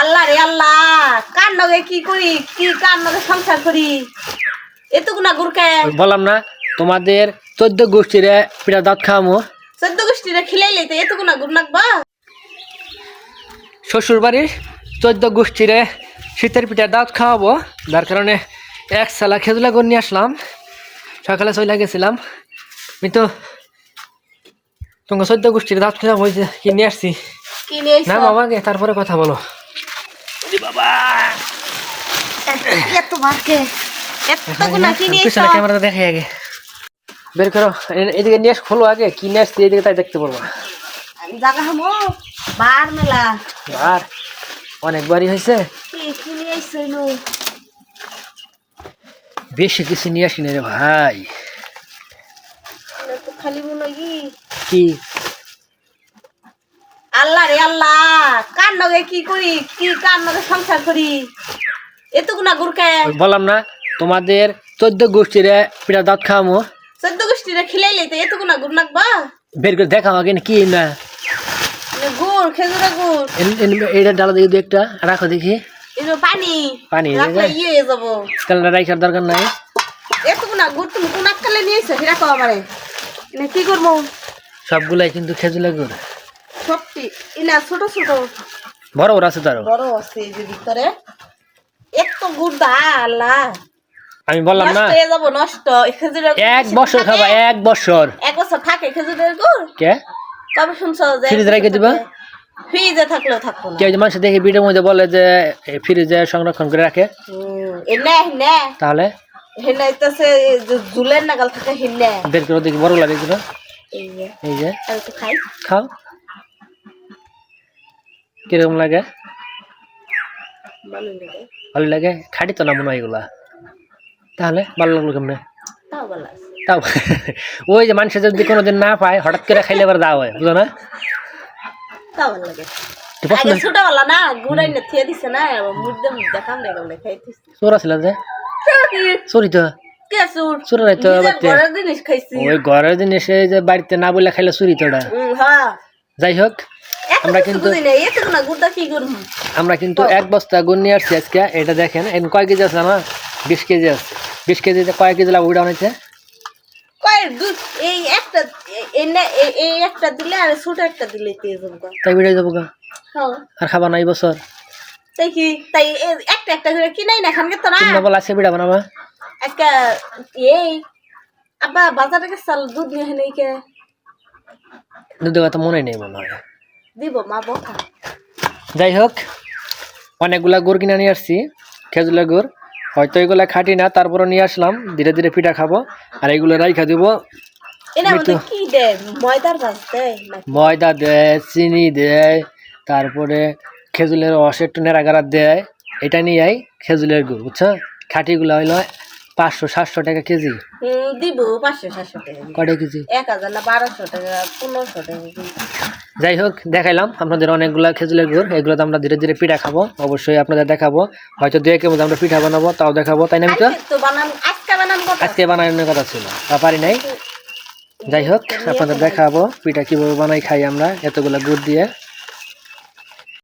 আল্লাহ রে আল্লাহ কার নগে কি করি কি কার নগে সংসার করি? এতগুনা গুরকে বললাম না তোমাদের চোদ্দ গোষ্ঠীরে পিঠা দাঁত খাওয়ামো। চোদ্দ গোষ্ঠীরে খিলাইলে তো এতগুনা গুর নাকবা? শ্বশুর বাড়ির চোদ্দ গোষ্ঠীরে শীতের পিঠা দাঁত খাওয়াবো যার কারণে এক সালা খেজুলা করে নিয়ে আসলাম। সকালে চলে গেছিলাম। কিন্তু তোমাকে চোদ্দ গোষ্ঠীর দাঁত খাওয়া হয়েছে কি নিয়ে আসছি? না বাবাকে তারপরে কথা বলো। এত মারকে এতগুনা কি নিয়ে পিছনে ক্যামেরাটা দেখাই আগে। বের করো। এদিকে নিয়ে খোলো আগে। কি আসছি এদিকে তাই দেখতে পারব জাগা হামো। বার মেলা। আর অনেকবারই হয়েছে। বেশি কিছু নিয়ে আসি না রে ভাই। খালি মনে কি? আল্লাহ রে আল্লাহ কার নগে কি করি কি কার নগে সংসার করি? এতগুনা গুরকে বললাম না তোমাদের চোদ্দ গোষ্ঠীরে পিঠা দাঁত খাওয়ামো। চোদ্দ গোষ্ঠীরে খিলাইলে তো এতগুনা গুর নাকবা? বের করে দেখাও আগে কি না? গুড় গুড়। এন- ডালা দেখি দু একটা রাখো দেখি। পানি পানি, রাখলে ইয়ে যাব। রাখার দরকার নাই। এতগুনা গুড় তুমি কোন আক্কালে নিয়েছো সেটা আমারে। কি করব? সবগুলাই কিন্তু খেজুলা গুড়। সত্যি। ইনা ছোট ছোট। বড় বড় আছে তারও। বড় আছে এই যে ভিতরে। এত গুড় দা আল্লাহ। আমি বললাম না। হয়ে যাব নষ্ট। খেজুরের এক বছর খাবা এক বছর। এক বছর থাকে খেজুরের গুড়? কে? কবে শুনছো যে ফ্রিজে রেখে দিবা? ফ্রিজে থাকলেও থাকব না। কেউ যে মানুষ দেখে ভিডিওর মধ্যে বলে যে ফ্রিজে সংরক্ষণ করে রাখে এনে তাহলে? হেনে ইতাছে জুলের নাগাল থাকে হেনে বের করে দেখি বড় লাগে এই যে। এই যে। খাও। কীরকম লাগে? ভালো লাগে। খাটি তো না মনে হয় এগুলা? তাহলে ভালো লাগল কেমনে? তাও ওই যে মানুষের যদি কোনোদিন না পায় হঠাৎ করে খাইলে এবার দাও হয় বুঝো না? চোর আছিল যে? চুরি? তো ওই ঘরের জিনিস বাড়িতে না বললে খাইলে চুরি তো হ্যাঁ। যাই হোক আমরা কিন্তু- আমরা কিন্তু এক বস্তা গুণ নিয়ে আসছি আজকে এটা দেখেন এখন কয় কেজি আছে না বিশ কেজি আছে। বিশ কেজিতে কয় কেজি লাভ উঠা হয়েছে? একটা একটা আর একটা হ্যাঁ। আর খাবা না এই বছর। তাই কি? তাই একটা একটা করে কিনাই না খানকে তো না। বলা আছে বিড়া বানাবা আজকে এই আব্বা বাজারে গেছে চাল দুধ নিয়ে কে? দুধের কথা মনে নেই মনে হয়। দিব মা বকা। যাই হোক অনেকগুলা গুড় কিনে নিয়ে আসছি খেজুরের গুড়। হয়তো এগুলা খাটি না তারপরে নিয়ে আসলাম ধীরে ধীরে পিঠা খাব আর এগুলো রাইখা দিব। ময়দা দেয় চিনি দেয় তারপরে খেজুরের রস একটু নেড়াগাড়া দেয় এটা নিয়ে খেজুরের গুড় বুঝছ? খাটিগুলো হইল পাঁচশো সাতশো টাকা কেজি। দিব পাঁচশো সাতশো টাকা কটা কেজি? এক হাজার না বারোশো টাকা পনেরোশো টাকা। যাই হোক দেখাইলাম আপনাদের অনেকগুলো খেজুরের গুড় এগুলোতে আমরা ধীরে ধীরে পিঠা খাব। অবশ্যই আপনাদের দেখাবো। হয়তো দু একের মধ্যে আমরা পিঠা বানাবো তাও দেখাবো তাই না তো আজকে বানানোর কথা ছিল তা পারি নাই। যাই হোক আপনাদের দেখাবো পিঠা কীভাবে বানাই খাই আমরা এতগুলো গুড় দিয়ে।